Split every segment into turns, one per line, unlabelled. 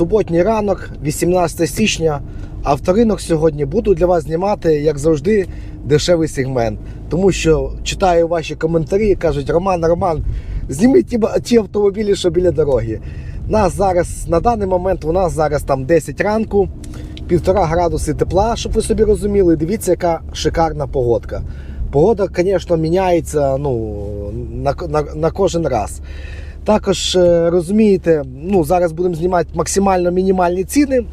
суботній ранок, 18 січня. Авторинок сьогодні буду для вас знімати, як завжди, дешевий сегмент. Тому що читаю ваші коментарі, кажуть, Роман, Роман, зніміть ті, ті автомобілі, що біля дороги. Нас зараз на даний момент у нас зараз там 10 ранку, півтора градуси тепла, щоб ви собі розуміли. Дивіться, яка шикарна погодка. Погода, звісно, міняється ну, на, на, на кожен раз. Також е, розумієте, ну зараз будемо знімати максимально мінімальні ціни.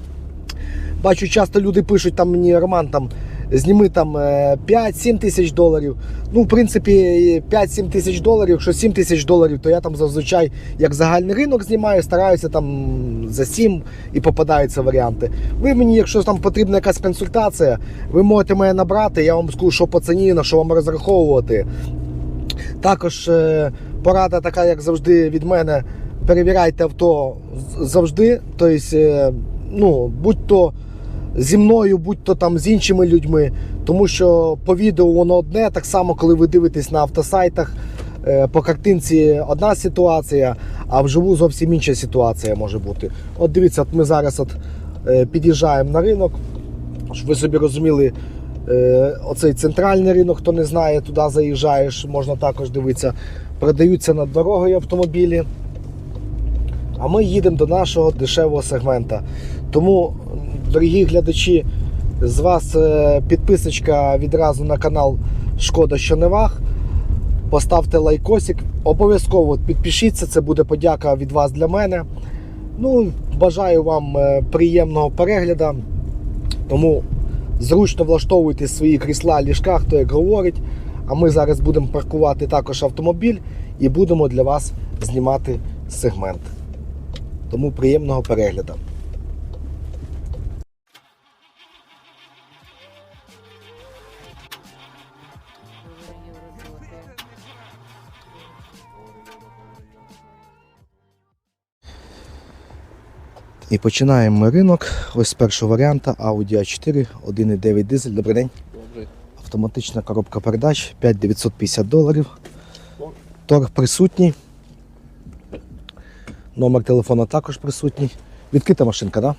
Бачу, часто люди пишуть там мені Роман, там зніми там е, 5-7 тисяч доларів. Ну, в принципі, 5-7 тисяч доларів. Якщо 7 тисяч доларів, то я там зазвичай як загальний ринок знімаю, стараюся там за 7 і попадаються варіанти. Ви мені, якщо там потрібна якась консультація, ви можете мене набрати, я вам скажу, що по ціні, на що вам розраховувати. Також е, порада така, як завжди, від мене. Перевіряйте авто завжди. Тобто, е, ну, будь-то зі мною, будь-то там з іншими людьми. Тому що по відео воно одне, так само, коли ви дивитесь на автосайтах, е, по картинці одна ситуація, а вживу зовсім інша ситуація може бути. От дивіться, от ми зараз от, е, під'їжджаємо на ринок, щоб ви собі розуміли. Оцей центральний ринок, хто не знає, туди заїжджаєш, можна також дивитися. Продаються над дорогою автомобілі. А ми їдемо до нашого дешевого сегмента. Тому, дорогі глядачі, з вас е, підписочка відразу на канал Шкода, що не ваг. Поставте лайкосик. Обов'язково підпишіться, це буде подяка від вас для мене. Ну, бажаю вам е, приємного перегляду. Тому зручно влаштовуйте свої крісла, ліжка, хто як говорить. А ми зараз будемо паркувати також автомобіль і будемо для вас знімати сегмент. Тому приємного перегляду. І починаємо ми ринок. Ось з першого варіанта Audi A4 1.9 дизель. Добрий день. Автоматична коробка передач 5950 доларів. Торг присутній. Номер телефона також присутній. Відкрита машинка. Да?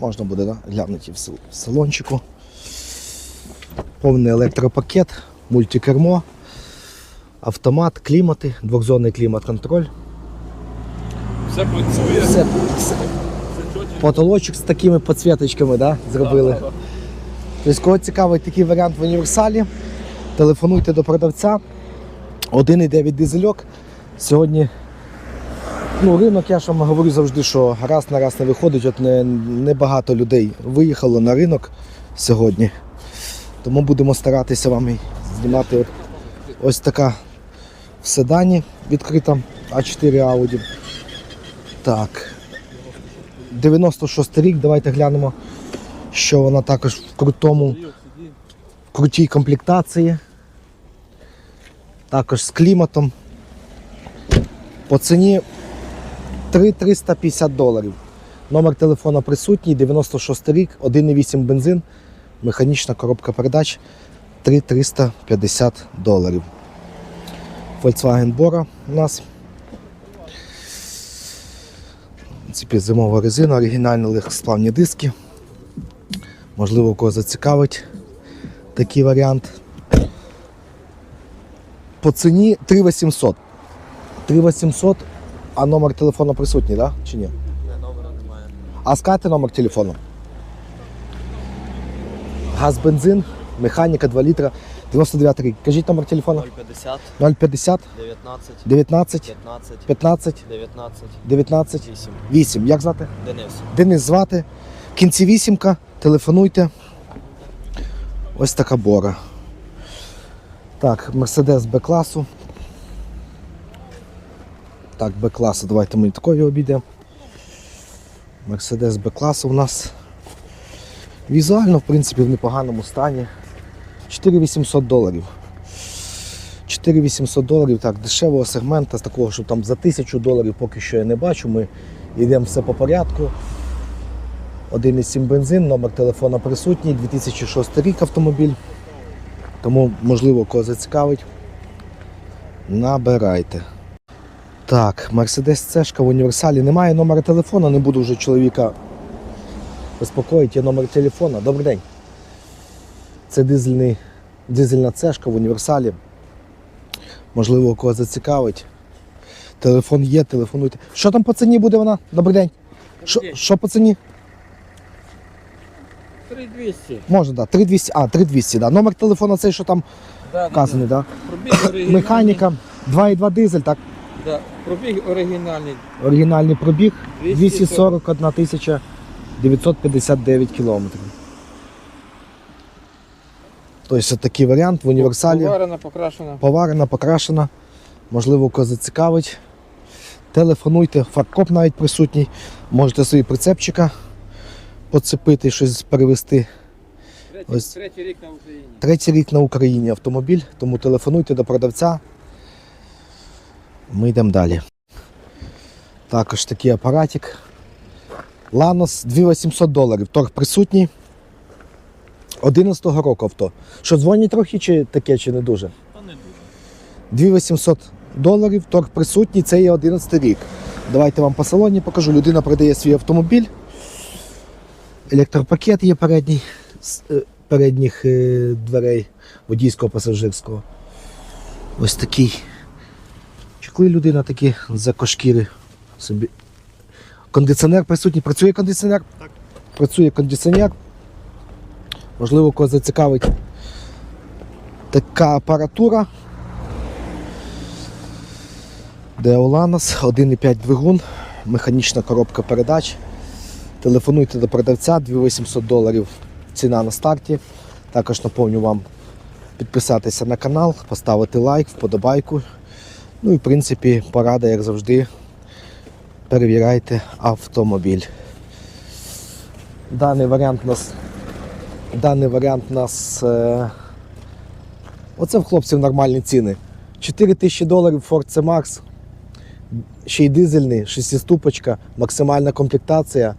Можна буде да? глянути в салончику. Повний електропакет, мультикермо, автомат, клімати, двохзонний клімат-контроль.
Все працює.
Все, все. Потолочок з такими підсвіточками да, зробили. Тобто, кого цікавий такий варіант в універсалі, телефонуйте до продавця. 1,9 дизельок. Сьогодні ну, ринок, я ж вам говорю завжди, що раз на раз не виходить. От не, не людей виїхало на ринок сьогодні. Тому будемо старатися вам знімати от, ось така в седані відкрита А4 Audi. Так. 96 рік, давайте глянемо, що вона також в крутому в крутій комплектації. Також з кліматом. По ціні 3350 доларів. Номер телефона присутній, 96 рік, 1,8 бензин, механічна коробка передач 3350 доларів. Volkswagen Bora у нас. В зимова резина, оригінальні легкосплавні диски. Можливо, кого зацікавить такий варіант. По ціні 3800. 3800, а номер телефону присутній, так? Да? Чи ні?
Не, номера немає.
А скажете номер телефону? Газ, бензин, механіка 2 літра, 99 рік. Кажіть номер телефону.
050
050
19
19
15
15
19
19
8.
8. Як звати?
Денис.
Денис звати. В кінці вісімка, телефонуйте. Ось така бора. Так, Мерседес Б-класу. Так, Б-класу, давайте ми такої обійдемо. Мерседес Б-класу у нас. Візуально, в принципі, в непоганому стані. 4800 доларів. 4800 доларів, так, дешевого сегмента, з такого, що там за 1000 доларів поки що я не бачу. Ми йдемо все по порядку. 1,7 бензин, номер телефона присутній, 2006 рік автомобіль. Тому, можливо, кого зацікавить. Набирайте. Так, Mercedes C в універсалі. Немає номера телефона, не буду вже чоловіка безпокоїть, є номер телефона. Добрий день. Це дизельний, дизельна цешка в універсалі. Можливо, кого зацікавить. Телефон є, телефонуйте. Що там по ціні буде вона? Добрий день. що по ціні?
3200.
Можна, так. Да. 3200. А, 3200, да. Номер телефона цей, що там
Да,
вказаний, так?
Пробіг оригінальний.
Механіка 2,2 дизель, так?
Да. Пробіг оригінальний.
Оригінальний пробіг 241 тисяча 959 кілометрів. Тобто такий варіант в універсалі.
Поварена, покрашена.
Поварена, покрашена. Можливо, кого зацікавить. Телефонуйте, фаркоп навіть присутній. Можете собі прицепчика поцепити, щось перевести.
Третій,
Ось.
третій рік на Україні.
Третій рік на Україні автомобіль, тому телефонуйте до продавця. Ми йдемо далі. Також такий апаратик. Ланос 2800 доларів. Торг присутній. 11-го року авто. Що дзвонять трохи, чи таке, чи не дуже?
Та не дуже.
2800 доларів, торг присутній, це є 11 рік. Давайте вам по салоні покажу. Людина продає свій автомобіль. Електропакет є передній, з е, передніх е, дверей водійського пасажирського. Ось такий. Чекли людина такі за кошкіри собі. Кондиціонер присутній. Працює кондиціонер? Так. Працює кондиціонер. Можливо, кого зацікавить така апаратура. Деоланос, 1,5 двигун, механічна коробка передач. Телефонуйте до продавця 2800 доларів ціна на старті. Також наповню вам підписатися на канал, поставити лайк, вподобайку. Ну і в принципі порада, як завжди, перевіряйте автомобіль. Даний варіант у нас. Даний варіант нас. Е... Оце в хлопців нормальні ціни. 4 тисячі доларів Ford C-Max. Ще й дизельний, шестиступочка, максимальна комплектація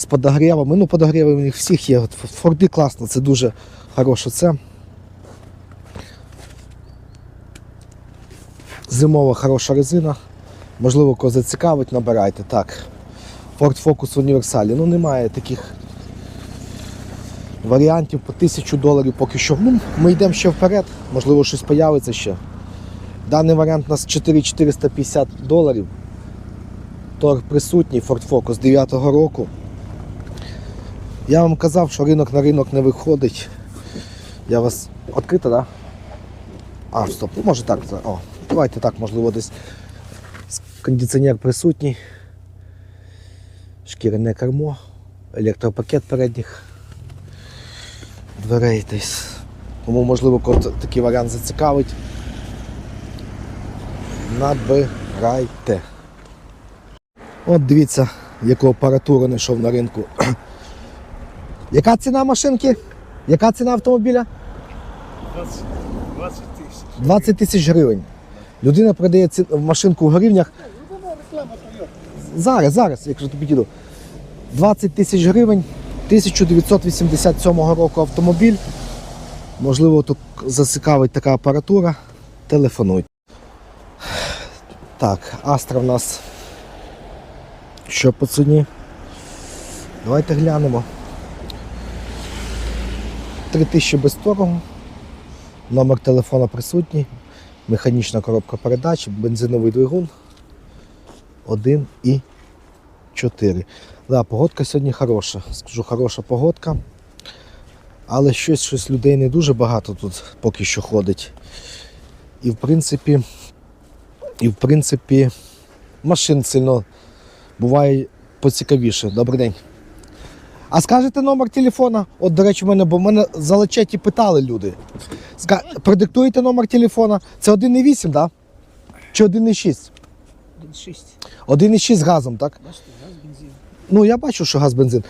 з подогрівами. Ну, подогріви у них всіх є. Форди класно, це дуже хороше це. Зимова хороша резина. Можливо, кого зацікавить, набирайте. Так. Ford Focus в універсалі. Ну, немає таких варіантів по 1000 доларів поки що. Ну, ми йдемо ще вперед, можливо, щось появиться ще. Даний варіант у нас 4450 доларів. Торг присутній Ford Focus 9-го року. Я вам казав, що ринок на ринок не виходить. Я вас відкрита, так? Да? А, стоп, ну, може так. О, давайте так, можливо, десь кондиціонер присутній. Шкіряне кермо, електропакет передніх дверей десь. Тому, можливо, кого такий варіант зацікавить. Набирайте. От дивіться, яку апаратуру знайшов на ринку. Яка ціна машинки? Яка ціна автомобіля?
20, 20 тисяч.
20 тисяч гривень. Людина продає машинку в гривнях. Зараз, зараз, якщо тобі підійду. 20 тисяч гривень, 1987 року автомобіль. Можливо, тут зацікавить така апаратура. Телефонуйте. Так, Астра в нас. Що по ціні? Давайте глянемо. 3000 без торгу. Номер телефона присутній. Механічна коробка передач, бензиновий двигун. 1 і 4. Да, погодка сьогодні хороша. Скажу, хороша погодка. Але щось, щось людей не дуже багато тут поки що ходить. І в принципі, і в принципі, машин сильно буває поцікавіше. Добрий день. А скажете номер телефона? От, до речі, мене, бо мене за лечеті питали люди. Ска... Продиктуєте номер телефона. Це 1,8, так? Да? Чи 1,6?
1,6.
1,6 з газом, так?
Бачите, газ, бензин.
Ну, я бачу, що газ бензин.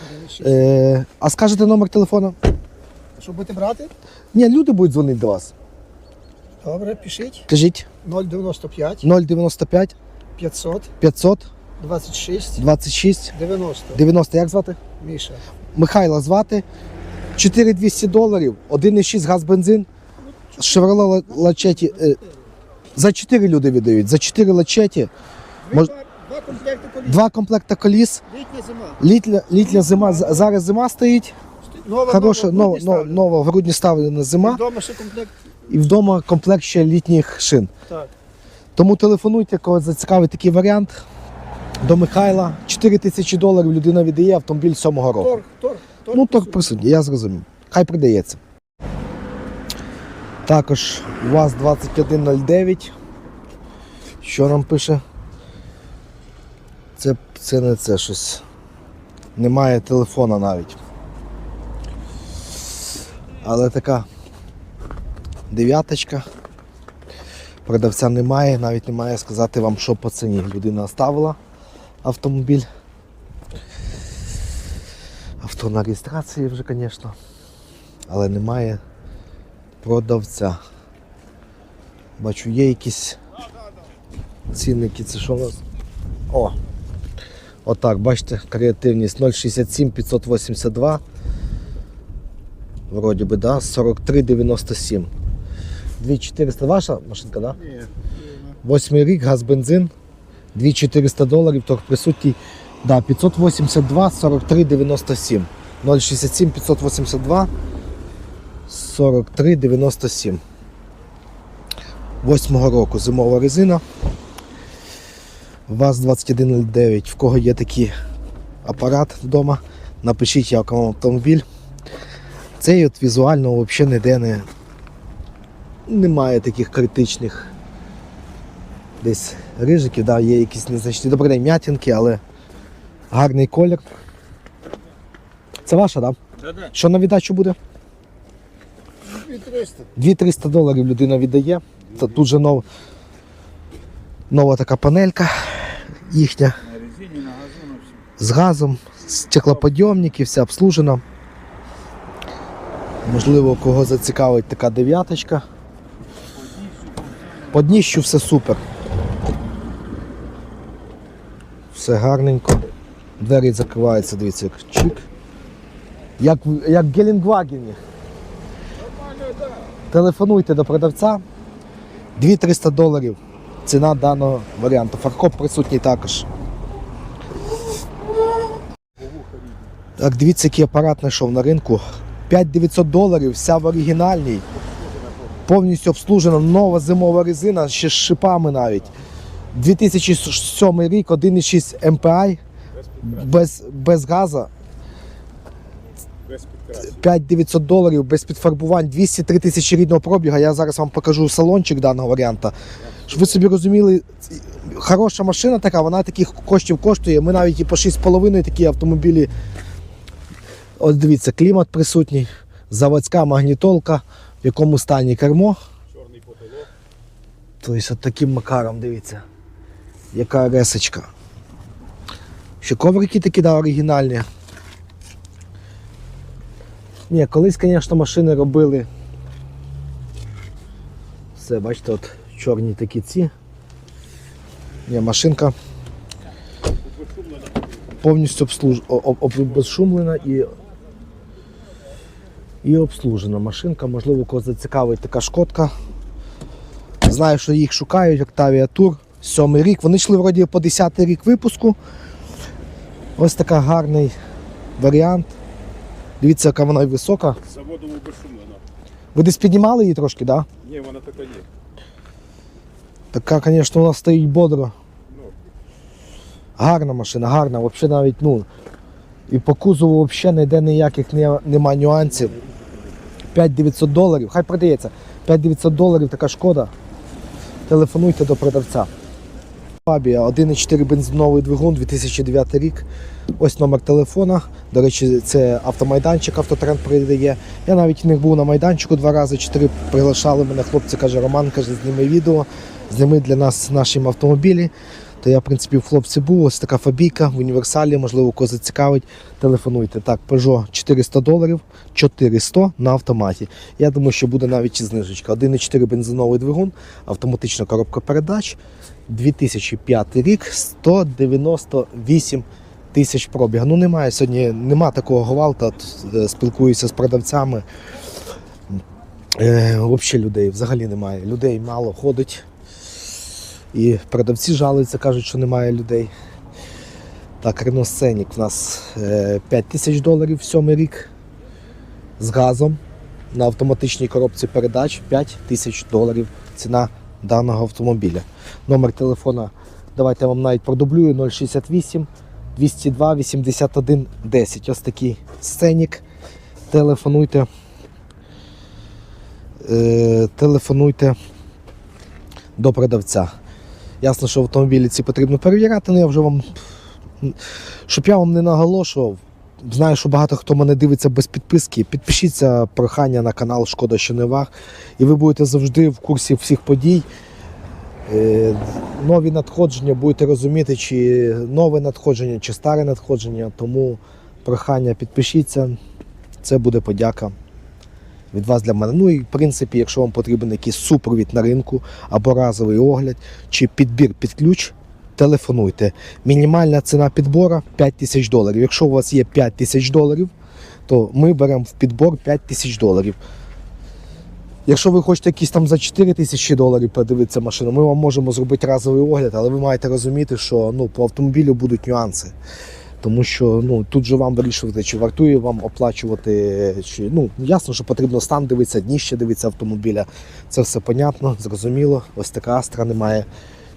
Е, а скажете номер телефона?
Що будете брати?
Ні, люди будуть дзвонити до вас.
Добре, пишіть.
Кажіть
095
095
500
500
26
26
90.
90. Як звати?
Міша.
Михайла звати. 4200 доларів, 1,6 газ бензин. Шевроле лачеті. Е, за 4 люди віддають. За 4 лачеті. Мож-
два, комплекти коліс.
Два комплекти коліс.
Літня зима.
Літня, літня зима. Зараз зима стоїть.
Нова,
Хороша,
нова,
нова, нова, в грудні ставлена зима.
Вдома ще комплект.
І вдома комплект ще літніх шин.
Так.
Тому телефонуйте, кого зацікавить такий варіант. До Михайла 4 тисячі доларів людина віддає автомобіль сьомого року.
Торг, торг, торг.
Ну, торг присутній, я зрозумів. Хай продається. Також УАЗ 2109. Що нам пише? Це, це не це щось. Немає телефона навіть. Але така дев'яточка. Продавця немає, навіть немає сказати вам, що по ціні. Людина оставила автомобіль. Авто на реєстрації вже, звісно. Але немає продавця. Бачу, є якісь цінники, це що у нас? О! Отак, бачите, креативність 067 582. Вроді би, да, 43,97. 2400 ваша машинка, да?
Ні.
Восьмий рік, газ, бензин, 2400 доларів, торг присутній. Да, 582, 43, 97. 067, 582, 43, 97. Восьмого року зимова резина. ВАЗ-2109. В кого є такий апарат вдома, напишіть, як вам автомобіль. Цей от візуально взагалі ніде не, немає таких критичних десь рижиків, да, є якісь незначні. Добрий день, м'ятінки, але гарний колір. Це ваша, так? Да?
Да-да.
Що на віддачу буде?
2300.
2-300 доларів людина віддає. Це тут же нов... нова така панелька їхня
На резині, на газу, все.
з газом, стеклоподйомники, все обслужено. Можливо, кого зацікавить така дев'яточка. По дніщу все супер. Все гарненько. Двері закриваються, дивіться, як чик. Як, як в Геленгвагені. Телефонуйте до продавця. 2-300 доларів. Ціна даного варіанту. Фаркоп присутній також. Так, дивіться, який апарат знайшов на ринку. 5900 доларів, вся в оригінальній. Повністю обслужена нова зимова резина, ще з шипами навіть. 2007 рік, 1,6 MPI, без, без газу. 5900 доларів без підфарбувань, 203 тисячі рідного пробіга. Я зараз вам покажу салончик даного варіанта. Щоб ви собі розуміли, хороша машина така, вона таких коштів коштує. Ми навіть і по 6,5 такі автомобілі. Ось дивіться, клімат присутній, заводська магнітолка, в якому стані кермо.
Чорний потолок.
Тобто от таким макаром, дивіться. Яка ресочка. Ще коврики такі, да, оригінальні. Ні, колись, звісно, машини робили. Все, бачите, от чорні такі ці. Ні, машинка повністю обслуж... обезшумлена і, і обслужена машинка. Можливо, кого зацікавить така шкодка. Знаю, що їх шукають, Octavia Tour, сьомий рік. Вони йшли вроді по 10 рік випуску. Ось така гарний варіант. Дивіться, яка вона висока.
Заводу безшумлено.
Ви десь піднімали її трошки, так? Да?
Ні, вона така є.
Така, звісно, вона стоїть бодро.
Ну.
Гарна машина, гарна. Взагалі навіть, ну. І по кузову взагалі ніде ніяких не- нема нюансів. 5900 доларів. Хай продається. 5900 доларів така шкода. Телефонуйте до продавця. Фабія 1,4 бензиновий двигун 2009 рік. Ось номер телефона. До речі, це автомайданчик, автотренд передає. Я навіть них був на майданчику два рази, чотири приглашали мене. Хлопці каже, Роман каже, зніми відео, зніми для нас наші автомобілі. То я, в принципі, в хлопці був. Ось така фабійка в універсалі, можливо, кого зацікавить. Телефонуйте. Так, Peugeot 400 доларів, 400 на автоматі. Я думаю, що буде навіть знижечка. 1,4 бензиновий двигун, автоматична коробка передач. 2005 рік, 198 тисяч пробіг. Ну немає сьогодні, нема такого гвалта. Е, Спілкуюся з продавцями. Е, взагалі людей взагалі немає. Людей мало ходить. І продавці жалуються, кажуть, що немає людей. Так, Renault Scenic в нас е, 5 тисяч доларів, сьомий рік з газом на автоматичній коробці передач 5 тисяч доларів ціна даного автомобіля. Номер телефона, давайте я вам навіть продублюю 068 202 81 10. Ось такий сценік. Телефонуйте. Е, телефонуйте до продавця. Ясно, що автомобілі ці потрібно перевіряти, але я вже вам, щоб я вам не наголошував. Знаю, що багато хто мене дивиться без підписки. Підпишіться прохання на канал Шкода що не ваг, і ви будете завжди в курсі всіх подій. Е, Нові надходження будете розуміти, чи нове надходження, чи старе надходження. Тому прохання підпишіться. Це буде подяка від вас для мене. Ну і в принципі, якщо вам потрібен якийсь супровід на ринку або разовий огляд, чи підбір під ключ, телефонуйте. Мінімальна ціна підбору 5 тисяч доларів. Якщо у вас є 5 тисяч доларів, то ми беремо в підбор 5 тисяч доларів. Якщо ви хочете якісь там за 4 тисячі доларів подивитися машину, ми вам можемо зробити разовий огляд, але ви маєте розуміти, що ну, по автомобілю будуть нюанси. Тому що ну, тут же вам вирішувати, чи вартує вам оплачувати, чи ну ясно, що потрібно стан дивитися, дніще дивитися автомобіля. Це все понятно, зрозуміло. Ось така Астра немає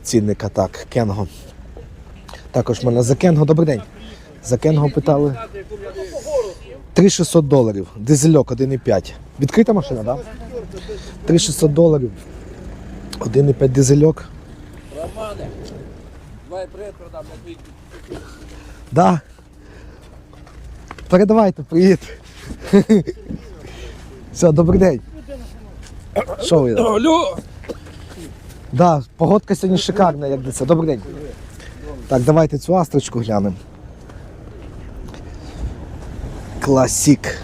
цінника. Так, Кенго. Також в мене за Кенго. Добрий день. За Кенго питали. 3600 доларів. Дизельок 1,5. Відкрита машина, так? Да? 3600 доларів. 1,5 дизельок.
Романе, давай привет продам на.
Да. Передавайте, привіт. Все, добрий день. Що ви?
Алло!
Да, погодка сьогодні шикарна, як дивиться. Добрий день. Так, давайте цю астрочку глянемо. Класік.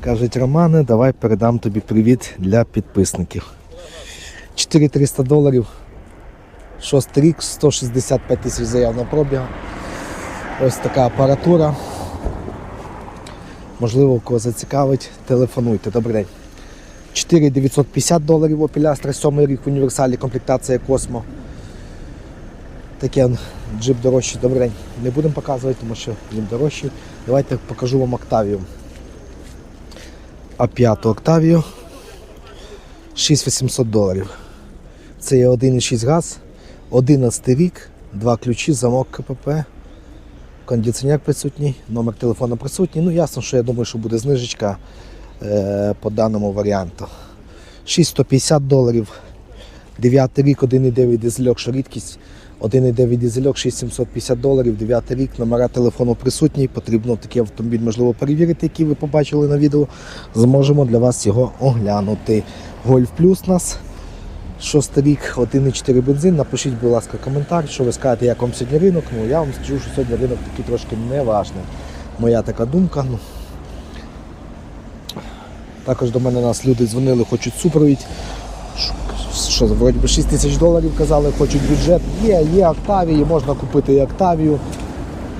Кажуть, Романе, давай передам тобі привіт для підписників. 4300 доларів. Шостий рік, 165 тисяч заявного пробігу. Ось така апаратура. Можливо, кого зацікавить, телефонуйте. Добрий день. 4950 доларів Opel Astra, 7 рік в універсалі, комплектація Космо. Таке джип дорожчий. Добрий день. Не будемо показувати, тому що він дорожчий. Давайте покажу вам Octavia. А5 Octavia 6800 доларів. Це є 1,6 газ, 11 рік, два ключі, замок КПП, кондиціонер присутній, номер телефону присутній. Ну, ясно, що я думаю, що буде знижечка е, по даному варіанту. 6150 доларів, 9 рік, 1,9 дизельок, що рідкість, 1,9 дизельок, 6750 доларів, 9 рік, номера телефону присутні. Потрібно такий автомобіль, можливо, перевірити, який ви побачили на відео. Зможемо для вас його оглянути. Гольф плюс нас. Шостий рік, 1,4 бензин. Напишіть, будь ласка, коментар, що ви скажете, як вам сьогодні ринок. Ну, я вам скажу, що сьогодні ринок такий трошки неважний. Моя така думка. Ну. Також до мене нас люди дзвонили, хочуть супровід. Що- вроді би 6 тисяч доларів казали, хочуть бюджет. Є, є Октавії, можна купити і Октавію.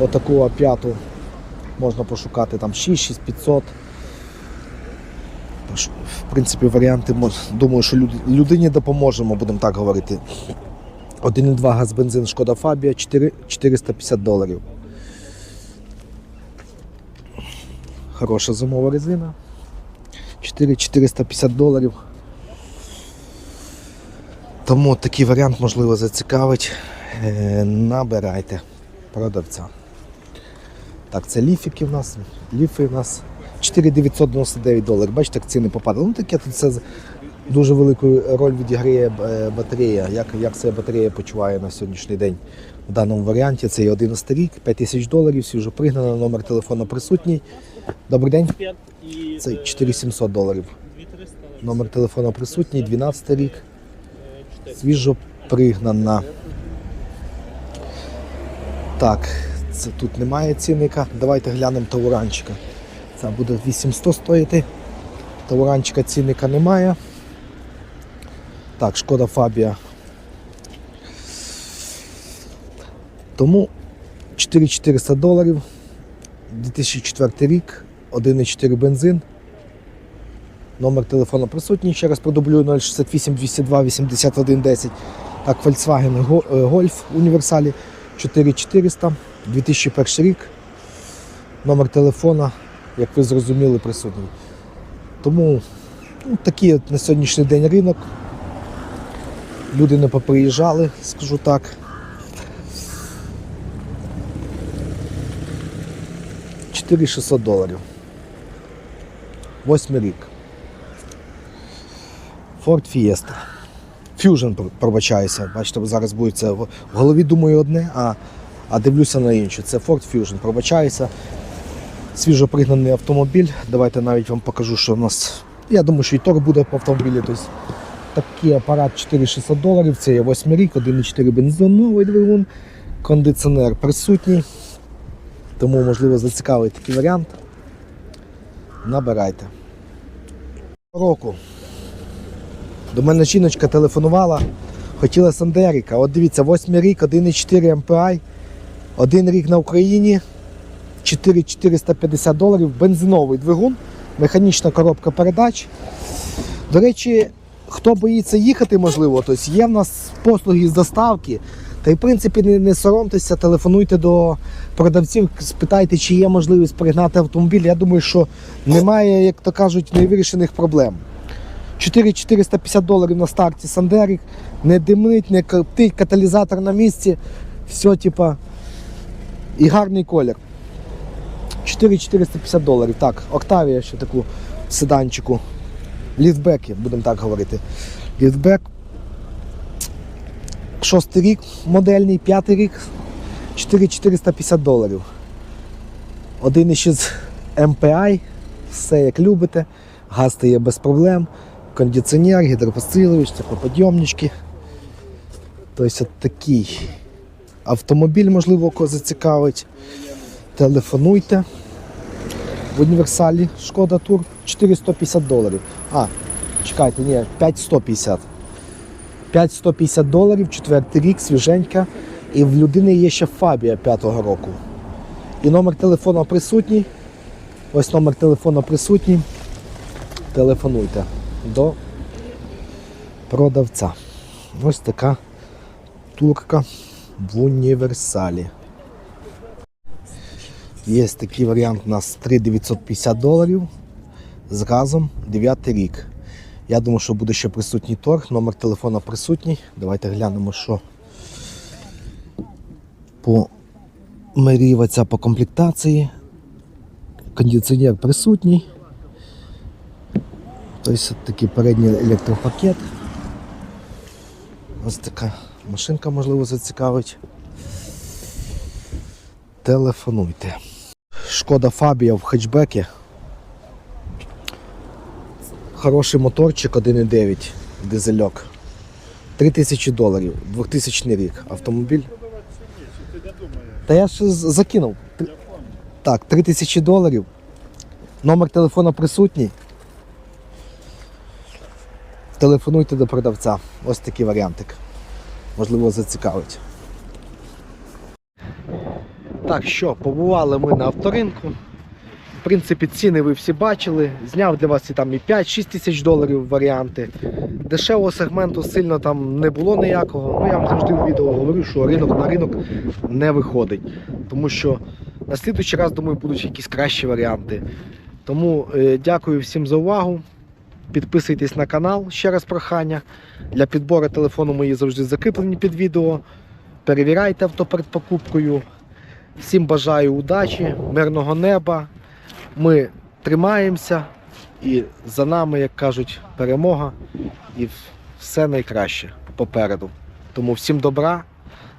Отаку А5 можна пошукати там 6, 6500. Тож, В принципі, варіанти думаю, що людині допоможемо, будемо так говорити. 1,2 газ бензин Шкода Фабія 4, 450 доларів. Хороша зимова резина. 4 450 доларів. Тому такий варіант можливо зацікавить. Е, Набирайте продавця. Так, це ліфіки в нас. Ліфи в нас 4999 доларів. Бачите, як ціни попадали. Ну таке тут це дуже велику роль відіграє е, батарея. Як, як себе батарея почуває на сьогоднішній день в даному варіанті. Це є 11 рік, 5000 доларів, всі вже пригнано, номер телефону присутній. Добрий день. Це 4700 доларів. Номер телефону присутній, 12 рік. Свіжо пригнана. Так, це тут немає цінника. Давайте глянемо тауранчика. Це буде 800 стоїти. Тауранчика цінника немає. Так, шкода Фабія. Тому 4400 доларів. 2004 рік, 1,4 бензин. Номер телефону присутній. Ще раз продублюю 068 202 81 10. Так, Volkswagen е, Golf універсалі 4400, 2001 рік. Номер телефона, як ви зрозуміли, присутній. Тому ну, такий от на сьогоднішній день ринок. Люди не поприїжджали, скажу так. Чотири 600 доларів. Восьмий рік. Ford Fiesta. Fusion, пр- пробачаюся. Бачите, зараз буде це в голові думаю одне, а, а дивлюся на інше. Це Ford Fusion. Пробачаюся. Свіжопригнаний автомобіль. Давайте навіть вам покажу, що в нас. Я думаю, що і торг буде по автомобілі. Тобто, такий апарат 4600 доларів. Це є 8 рік, 1,4 бензин, новий двигун, кондиціонер присутній. Тому, можливо, зацікавить такий варіант. Набирайте. Року. До мене жіночка телефонувала, хотіла Сандеріка. От дивіться, 8 рік, 1,4 MPI, один рік на Україні, 4450 доларів, бензиновий двигун, механічна коробка передач. До речі, хто боїться їхати, можливо, тобто є в нас послуги з доставки. Та й в принципі не, соромтеся, телефонуйте до продавців, спитайте, чи є можливість пригнати автомобіль. Я думаю, що немає, як то кажуть, невирішених проблем. 4450 доларів на старті Сандерік, не димить, не коптить, каталізатор на місці, все, типа, і гарний колір. 4450 доларів. Так, Октавія ще таку седанчику. Ліфтбеки, будемо так говорити. Ліфтбек. Шостий рік модельний, п'ятий рік 4450 доларів. Один із з MPI, все як любите, газ стає без проблем, кондиціонер, гідропосилювач, теплоподйомнички. Тобто такий автомобіль, можливо, кого зацікавить. Телефонуйте. В універсалі Шкода Тур 450 доларів. А, чекайте, ні, 5150. 5150 доларів, четвертий рік, свіженька. І в людини є ще Фабія п'ятого року. І номер телефону присутній. Ось номер телефону присутній. Телефонуйте до продавця. Ось така турка в універсалі. Є такий варіант у нас 3950 доларів з газом 9 рік. Я думаю, що буде ще присутній торг, номер телефона присутній. Давайте глянемо, що по меріваться по комплектації. Кондиціонер присутній. Тобто такий передній електропакет. Ось така машинка, можливо, зацікавить. Телефонуйте. Шкода Фабія в хетчбекі. Хороший моторчик 1,9 дизельок. 3000 доларів, 2000 рік. Автомобіль. Та я ж закинув. Так, 3000 доларів. Номер телефона присутній. Телефонуйте до продавця. Ось такий варіантик. Можливо, зацікавить. Так що, побували ми на авторинку. В принципі, ціни ви всі бачили. Зняв для вас і там і 5-6 тисяч доларів варіанти. Дешевого сегменту сильно там не було ніякого. Ну я вам завжди в відео говорю, що ринок на ринок не виходить. Тому що на слідуючий раз, думаю, будуть якісь кращі варіанти. Тому е, дякую всім за увагу. Підписуйтесь на канал, ще раз прохання. Для підбору телефону мої завжди закріплені під відео. Перевіряйте авто перед покупкою. Всім бажаю удачі, мирного неба. Ми тримаємося і за нами, як кажуть, перемога і все найкраще попереду. Тому всім добра,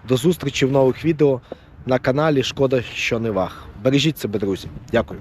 до зустрічі в нових відео на каналі Шкода, що не вах. Бережіть себе, друзі. Дякую.